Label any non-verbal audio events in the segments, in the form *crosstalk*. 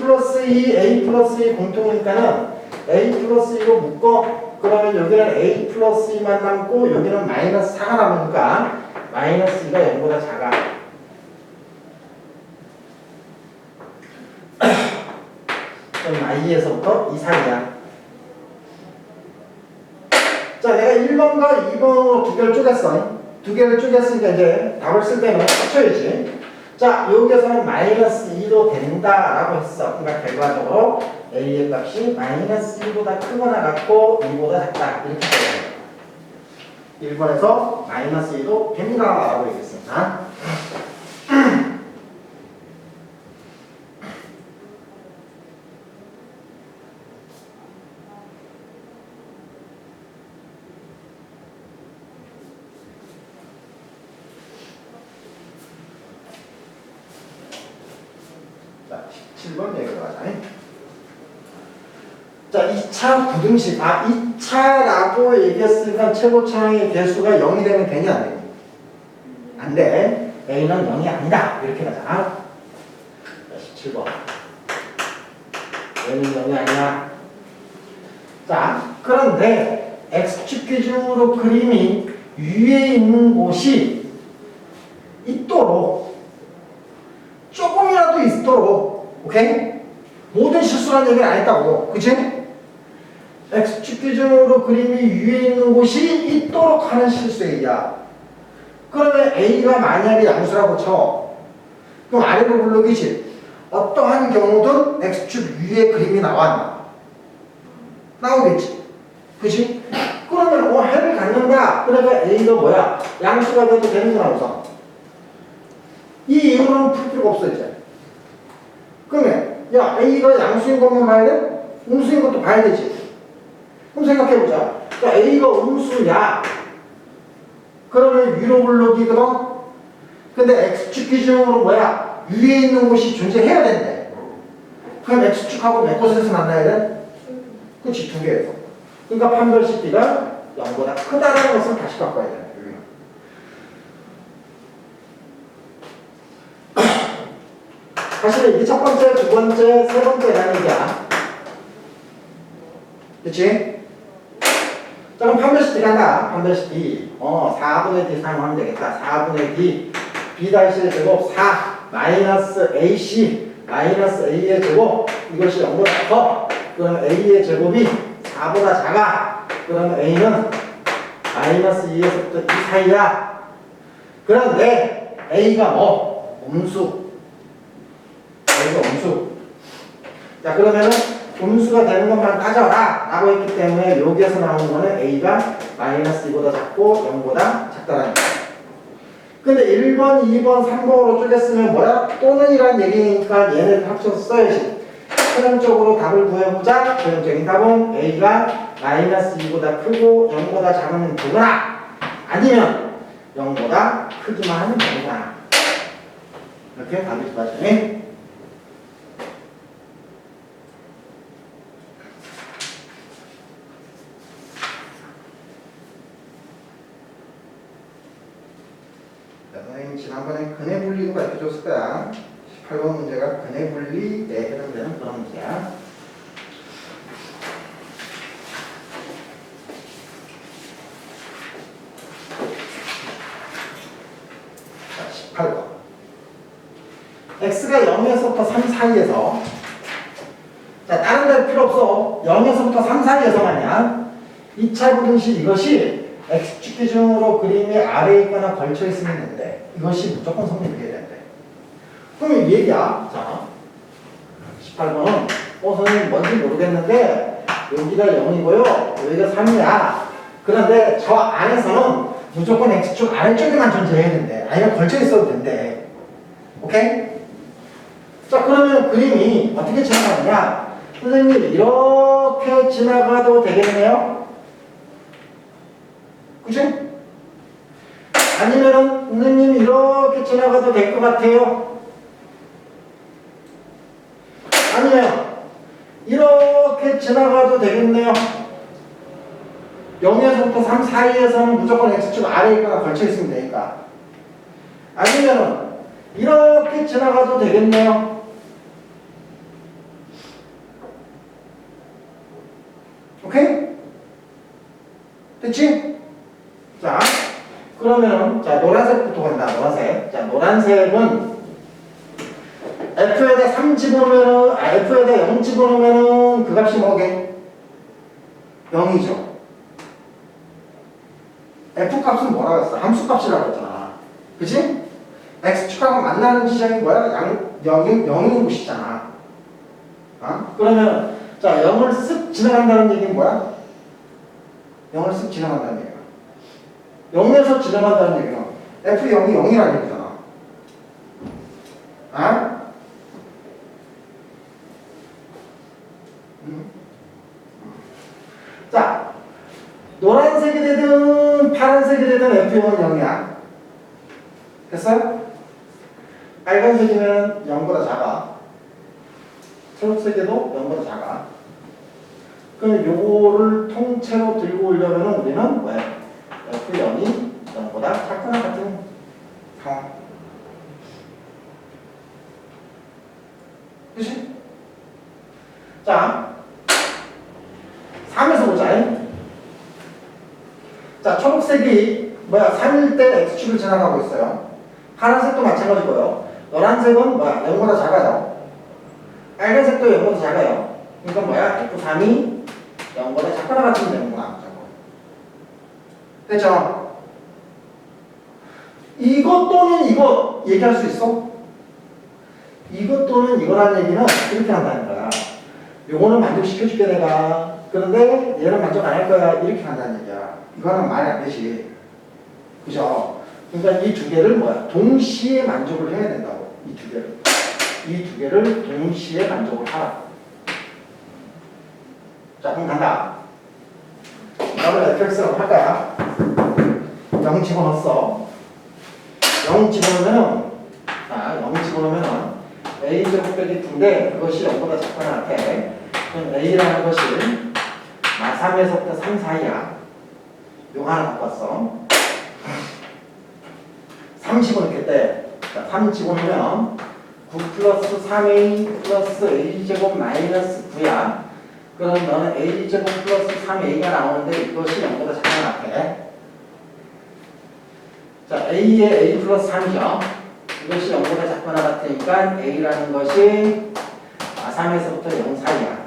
플러스 2, A 플러스 2 공통이니까는 A 플러스 2로 묶어. 그러면 여기는 A 플러스 2만 남고 여기는 마이너스 4가 남으니까 마이너스 2가 0보다 작아. *clears throat* 그럼 I에서부터 2, 3이야. 자 내가 1번과 2번으로 두 개를 쪼갰어. 두 개를 쪼갰으니까 이제 답을 쓸 때는 합쳐야지 자, 여기에서는 마이너스 2도 된다라고 했어. 그러니까 결과적으로 A의 값이 마이너스 2보다 크거나 같고 2보다 작다. 이렇게 거예요. 1번에서 마이너스 2도 됩니다라고 얘기했습니다. 자, 17번 얘기로 가자. 자, 2차 부등식. 아, 2차라고 얘기했으니까 최고 차항의 개수가 0이 되면 되냐, 안 되냐? 안 돼. A는 0이 아니다. 이렇게 가자. 자, 17번. A는 0이 아니야. 자, 그런데 X축 기준으로 그림이 위에 있는 곳이 있도록 조금이라도 있도록 오케이? 모든 실수란 얘기는 안 했다고 그치? X축 기준으로 그림이 위에 있는 곳이 있도록 하는 실수야 그러면 A가 만약에 양수라고 쳐 그럼 아래로 불러기지 어떠한 경우든 X축 위에 그림이 나왔나 나오겠지 그치? 그러면 어 해를 갖는다 그러면 A가 뭐야? 양수가 돼도 되는구나 우선 이 이유는 풀 필요가 없어 이제. 그러면 야 A가 양수인 것만 봐야 돼? 음수인 것도 봐야 되지. 그럼 생각해보자. 야 A가 음수야. 그러면 위로 불러기거든. 근데 X축 기준으로 뭐야? 위에 있는 곳이 존재해야 된대. 그럼 X축하고 몇 곳에서 만나야 돼? 그치 두 개에서. 그러니까 판별식 B가 0보다 크다라는 것을 다시 바꿔야 돼. 여기는. 사실 이게 첫 번째, 두 번째, 세 번째라는 얘기야. 그치? 자, 그럼 판별식 D 간다. 판별식 D. 어, 4분의 D 사용하면 되겠다. 4분의 D. B 다시의 제곱 4 마이너스 AC 마이너스 A의 제곱 이것이 0보다 커. 그러면 A의 제곱이 4보다 작아. 그러면 A는 마이너스 2에서부터 2 사이야. 그런데 A가 뭐? 음수. 여기가 음수. 자, 그러면은 음수가 되는 것만 따져라 라고 했기 때문에 여기에서 나오는 거는 A가 마이너스 2보다 작고 0보다 작다라는 거야. 근데 1번, 2번, 3번으로 쪼갰으면 뭐야? 또는 이란 얘기니까 얘네를 합쳐서 써야지. 최종적으로 답을 구해보자. 최종적인 답은 A가 마이너스 2보다 크고 0보다 작으면 되거나 아니면 0보다 크기만 하면 되거나 이렇게 답이 좋아지네. 선생님 지난번에 근해 분리도 가르쳐줬을 거야. 18번 문제가 근해 분리에 해당되는 그런 문제야. 자, 18번. x가 0에서부터 3 사이에서 자, 다른 데 필요 없어. 0에서부터 3 사이에서만이야. 2차 부등식 이것이 x축 기준으로 그림이 아래에 있거나 걸쳐 있으면 되는데 이것이 무조건 성립돼야 된대. 그럼 이 얘기야. 자, 18번은 어 선생님 뭔지 모르겠는데 여기가 0이고요. 여기가 3이야. 그런데 저 안에서는 무조건 x축 아래쪽에만 존재해야 된대. 아니면 걸쳐 있어도 된대. 오케이? 자 그러면 그림이 어떻게 지나가느냐? 선생님 이렇게 지나가도 되겠네요? 그지? 아니면은 누님 이렇게 지나가도 될 것 같아요. 아니에요. 이렇게 지나가도 되겠네요. 0에서부터 3 사이에서는 무조건 x축 아래가 걸쳐 있으면 되니까. 아니면은 이렇게 지나가도 되겠네요. 오케이? 됐지? 자, 그러면 자 노란색부터 간다. 노란색. 자, 노란색은 f에다 3 집어넣으면 아, f에다 0 집어넣으면은 그 값이 뭐게? 0이죠. f 값은 뭐라고 했어? 함수 값이라고 했잖아. 그치? x축하고 만나는 지점이 뭐야? 양, 0인, 0인 곳이잖아. 어? 그러면 자 0을 쓱 지나간다는 얘기는 뭐야? 0을 쓱 지나간다는 얘기야. 0에서 지나간다는 얘기는 f0이 0이라는 얘기잖아. 아? 음. 자, 노란색이 되든 파란색이 되든 f0은 0이야. 됐어요? 빨간색이면 0보다 작아. 초록색에도 0보다 작아. 그럼 요거를 통째로 들고 오려면 우리는 왜? F0이 0보다 작거나 같은 상황. 그치? 자, 3에서 보자. 자, 초록색이 뭐야? 3일 때 X축을 지나가고 있어요. 파란색도 마찬가지고요. 노란색은 뭐야? 0보다 작아요. 빨간색도 0보다 작아요. 그러니까 뭐야? F3이 0보다 작거나 같으면 되는구나. 됐죠? 이것 또는 이거 얘기할 수 있어? 이것 또는 이거란 얘기는 이렇게 한다는 거야. 요거는 만족시켜줄게 내가. 그런데 얘는 만족 안 할 거야. 이렇게 한다는 얘기야. 이거는 말이 안 되지. 그죠? 그러니까 이 두 개를 뭐야? 동시에 만족을 해야 된다고. 이 두 개를. 이 두 개를 동시에 만족을 하라. 자, 그럼 간다. 나를 fx라고 할 거야. 0 집어넣었어. 0 집어넣으면, 자, 0 집어넣으면 a제곱 빼기 2인데 그것이 0보다 작거나 같아. 그럼 a라는 것이 마 3에서부터 3 사이야. 요거 하나 갖고 왔어. 3 집어넣겠대. 자, 3 집어넣으면 9 플러스 3a 플러스 a제곱 마이너스 9야. 그럼 너는 a제곱 플러스 3a가 나오는데 이것이 0보다 작거나 같아. 자, a의 a 플러스 3이죠. 이것이 0보다 작거나 같으니까 a라는 것이 아, 3에서부터 0 사이야.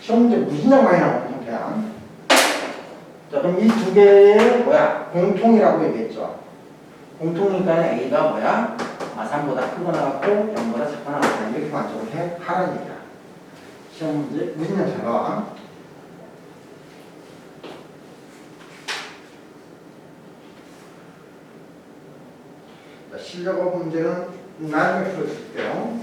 시험 문제 무진장 많이 나오는 형태야. 자, 그럼 이 두 개의 뭐야? 공통이라고 얘기했죠. 공통이니까 a가 뭐야? 아, 3보다 크거나 같고 0보다 작거나 같다. 이렇게 만족을 해 하라는 얘기야. 시험 문제 무진장 잘 나와. 자, 실력어 문제는 나중에 풀어줄게요.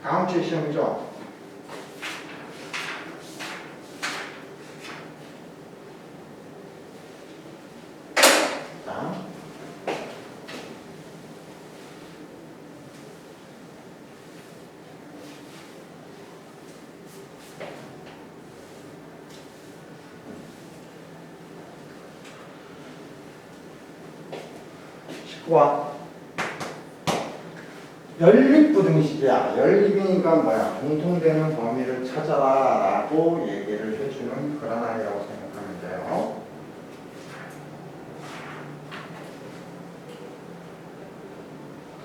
다음 주에 시험이죠? 자. 와 연립부등식이야. 연립이니까 뭐야? 공통되는 범위를 찾아라라고 얘기를 해주는 그런 아이라고 생각하면 돼요.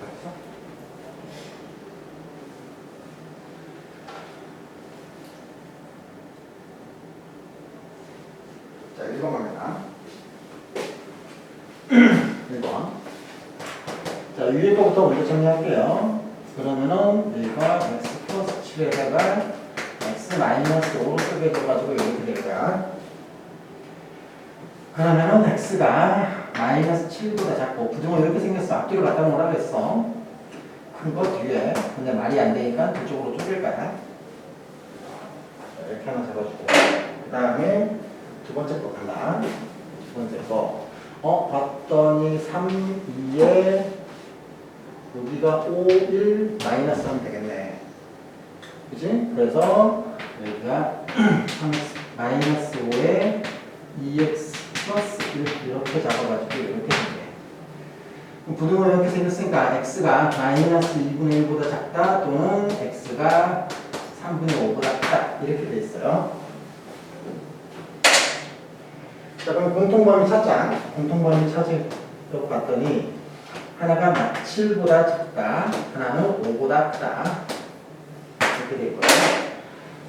됐어? 자, 1번 갑니다. 1번. 자, 위에 거부터 먼저 정리할게요. 그러면은 얘가 x 플러스 7에다가 x 마이너스 5로 쓰게 돼가지고 이렇게 될 거야. 그러면은 x가 마이너스 7보다 작고 부등호 이렇게 생겼어. 앞뒤로 갖다 놓으라 그랬어. 큰 거 뒤에. 근데 말이 안 되니까 그쪽으로 쪼갤 거야. 자, 이렇게 하나 잡아주고. 그 다음에 두 번째 거 간다. 두 번째 거. 어, 봤더니 3, 2에 여기가 5, 1 마이너스 하면 되겠네. 그지? 그래서 여기가 3x *clears throat* 마이너스 5에 2x 플러스 1 이렇게 잡아가지고 이렇게 되네. 부등호 이렇게 생겼으니까 x가 마이너스 2분의 1보다 작다 또는 x가 3분의 5보다 크다 이렇게 돼 있어요. 자 그럼 공통범위 찾자. 공통범위 찾으려고 봤더니 하나가 7보다 작다, 하나는 5보다 크다 이렇게 돼 있고요.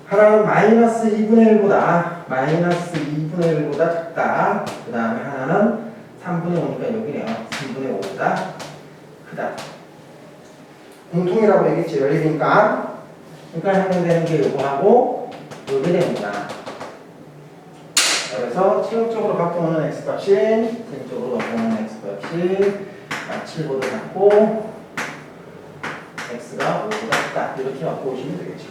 하나는 마이너스 2분의 1보다 마이너스 2분의 1보다 작다. 그 다음에 하나는 3분의 5니까 여기네요. 3분의 5보다 크다. 공통이라고 얘기했지. 열리니까. 그러니까 해당되는 게 요거하고 요게 됩니다. 그래서 갖고 오는 x값이 갖고 오는 x값이 7보다 작고 x가 5보다 크다. 이렇게 갖고 오시면 되겠죠.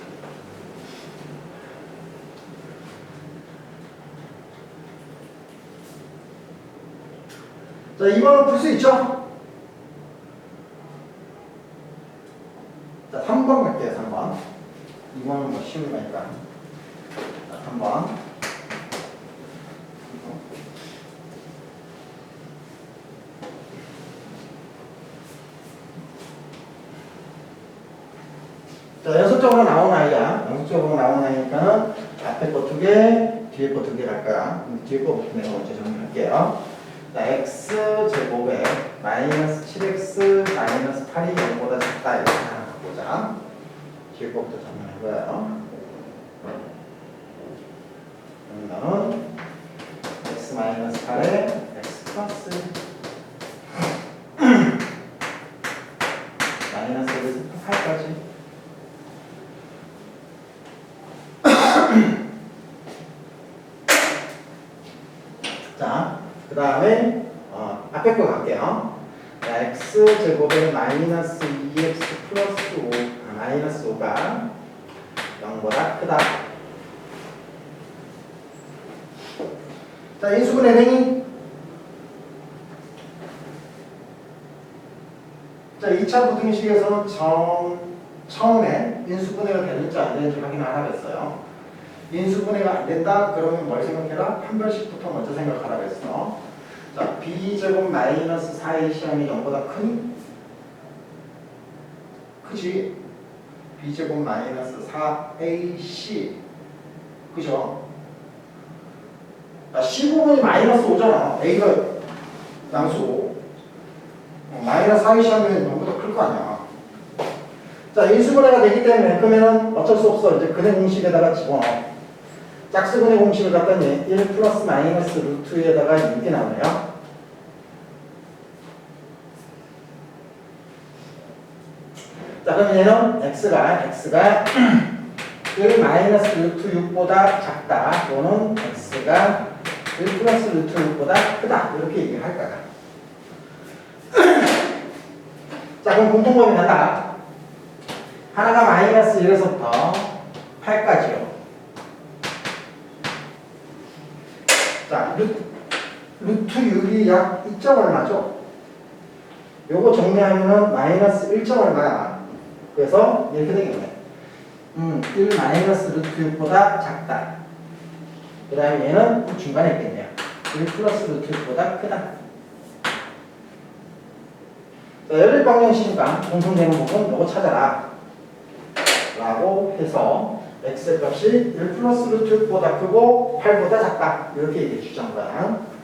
자, 2번은 풀 수 있죠? 자, 3번 갈게요, 3번. 2번은 뭐 쉬운 거니까. 자, 3번. 자, 연속적으로 나온 아이야. 연속적으로 나온 아이니까는 앞에 거 두 개, 뒤에 거 두 개갈 거야. 그럼 뒤에 거부터 내가 먼저 정리할게요. 자, x 제곱에 마이너스 7x 마이너스 8이 0보다 작다 이렇게 하나 보자. 뒤에 거부터 정리할 거예요. 그러면 x 마이너스 8에 x 플러스 1에서 8까지 자, 그 다음에 어, 앞에 거 갈게요. 자, x 제곱에 마이너스 2x 플러스 5, 아, 마이너스 5가 0보다 크다. 자, 인수분해 행위. 자, 2차 부등식에서는 정, 처음에 인수분해가 되는지 안 되는지 확인하라 그랬어요. 인수분해가 안 된다? 그러면 뭘 생각해라? 판별식부터 먼저 생각하라 그랬어. 자, b제곱 마이너스 4의 시험이 0보다 크니? 크지? b제곱 마이너스 4ac 그죠? 자, 15분이 마이너스 5잖아. a가 양수 어, 마이너스 4의 시험이 0보다 클 거 아니야. 자, 인수분해가 되기 때문에 그러면은 어쩔 수 없어. 이제 근해 공식에다가 집어넣어. 짝수근의 공식을 갖다니 1 플러스 마이너스 루트에다가 6이 나오네요. 자 그럼 얘는 x가 x가 *clears throat* 1 마이너스 루트 6보다 작다 또는 x가 1 플러스 루트 6보다 크다 이렇게 얘기할 거야. *clears throat* 자 그럼 공통범위 난다. 하나가 마이너스 1에서부터 8까지요. 자, 루, 루트 6이 약 2점 얼마죠? 요거 정리하면은 마이너스 1점 얼마야? 그래서 이렇게 되겠네. 음, 1 마이너스 루트 6보다 작다. 그 다음에 얘는 그 중간에 있겠네요. 1 플러스 루트 6보다 크다. 자, 열릴 방정식이니까 공통되는 부분 요거 찾아라. 라고 해서 x의 값이 1 플러스 루트 6보다 크고 8보다 작다. 이렇게 얘기해 주자는 거야.